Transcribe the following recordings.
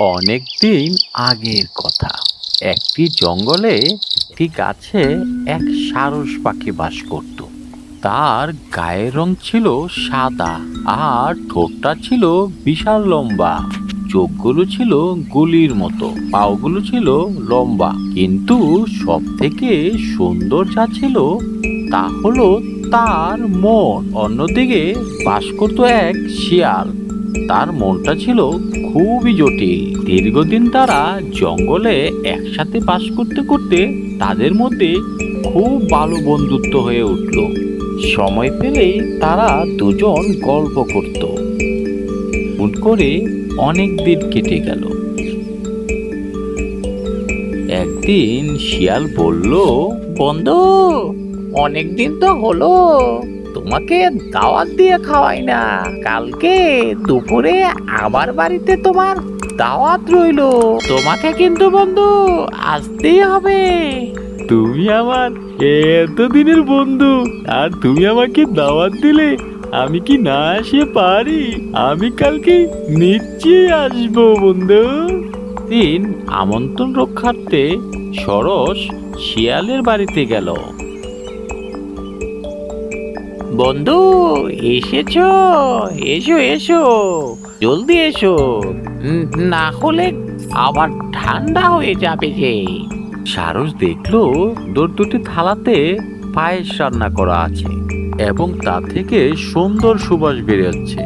অনেক দিন আগের কথা। একটি জঙ্গলে একটি গাছে এক সারস পাখি বাস করত। তার গায়ের রং ছিল সাদা আর ঠোঁটটা ছিল বিশাল লম্বা। চোখগুলো ছিল গুলির মতো, পাওগুলো ছিল লম্বা। কিন্তু সব থেকে সুন্দর যা ছিল তা হলো তার মন। অন্যদিকে বাস করত এক শিয়াল। তার মনটা ছিল খুবই জটিল। দীর্ঘদিন তারা জঙ্গলে একসাথে বাস করতে করতে তাদের মধ্যে খুব ভালো বন্ধুত্ব হয়ে উঠল। সময় পেলেই তারা দুজন গল্প করত। হুট করে অনেক দিন কেটে গেল। একদিন শিয়াল বলল, বন্ধু অনেকদিন তো হলো। তোমাকে দাওয়াত দিয়ে খাওয়াই না। কালকে দুপুরে আমার বাড়িতে তোমার দাওয়াত রইল। তোমাকে কিন্তু বন্ধু আসতেই হবে। তুমি আমার এতদিনের বন্ধু আর তুমি আমাকে দাওয়াত দিলে আমি কি না আসে পারি? আমি কালকে নিশ্চয়ই আসব বন্ধু। দিন আমন্ত্রণ রক্ষার্থে সরস শিয়ালের বাড়িতে গেল। বন্ধু, এসেছ? এসো এসো। জলদি এসো। না হলে আবার ঠান্ডা হয়ে যাবে যে সারস দেখল, দূর দুটি থালাতে পায়েস রান্না করা আছে এবং তা থেকে সুন্দর সুবাস বেরোচ্ছে।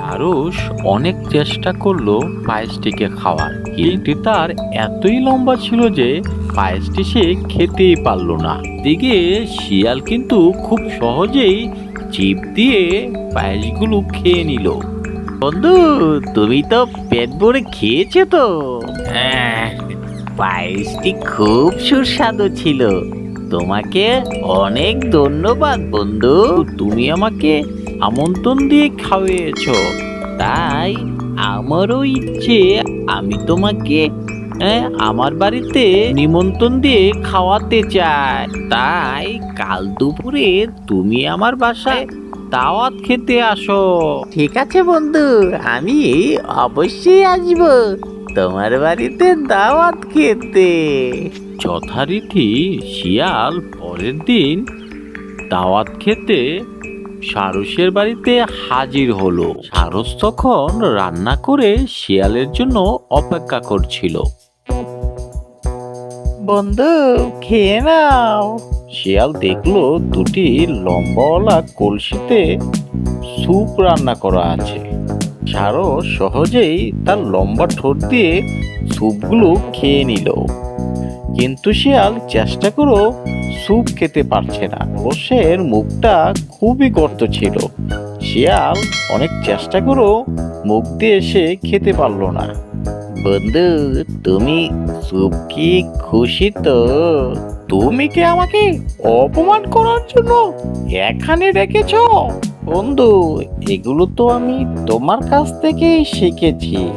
সারস অনেক চেষ্টা করল পায়েসটিকে খাওয়ার, কিন্তু তার এতই লম্বা ছিল যে পায়েসটি সে খেতেই পারল না। দিকে শিয়াল কিন্তু খুব সহজেই চিপ দিয়ে পায়েসগুলো খেয়ে নিল। বন্ধু তুমি তো পেট ভরে খেয়েছো তো? হ্যাঁ পায়েসটি খুব সুস্বাদু ছিল। তোমাকে অনেক ধন্যবাদ বন্ধু। তুমি আমাকে আমন্ত্রণ দিয়ে খাওয়িয়েছো তাই আমারও ইচ্ছে আমি তোমাকে হ্যাঁ, আমার বাড়িতে নিমন্ত্রণ দিয়ে খাওয়াতে চায়। তাই কাল দুপুরে তুমি আমার বাসায় দাওয়াত খেতে আসো। ঠিক আছে বন্ধু আমি অবশ্যই আসব তোমার বাড়িতে দাওয়াত খেতে। যথারীতি শিয়াল পরের দিন দাওয়াত খেতে সারসের বাড়িতে হাজির হলো। সারস তখন রান্না করে শিয়ালের জন্য অপেক্ষা করছিল। বন্ধু খেয়ে নাও। শিয়াল দেখল দুটি লম্বাওয়ালা কলসিতে স্যুপ রান্না করা আছে। সারস সহজেই তার লম্বা ঠোঁট দিয়ে স্যুপগুলো খেয়ে নিল। কিন্তু শিয়াল চেষ্টা করো স্যুপ খেতে পারছে না। রসের মুখটা খুবই গর্ত ছিল। শিয়াল অনেক চেষ্টা করো মুখ দিয়ে এসে খেতে পারল না। বন্ধু, তুমি স্যুপ কি খুশি তো? তুমি কি আমাকে অপমান করার জন্য এখানে রেখেছ বন্ধু, এগুলো তো আমি তোমার কাছ থেকেই শিখেছি।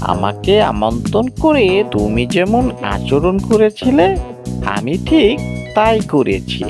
আমাকে আমন্ত্রণ করে তুমি যেমন আচরণ করেছিলে আমি ঠিক তাই করেছি।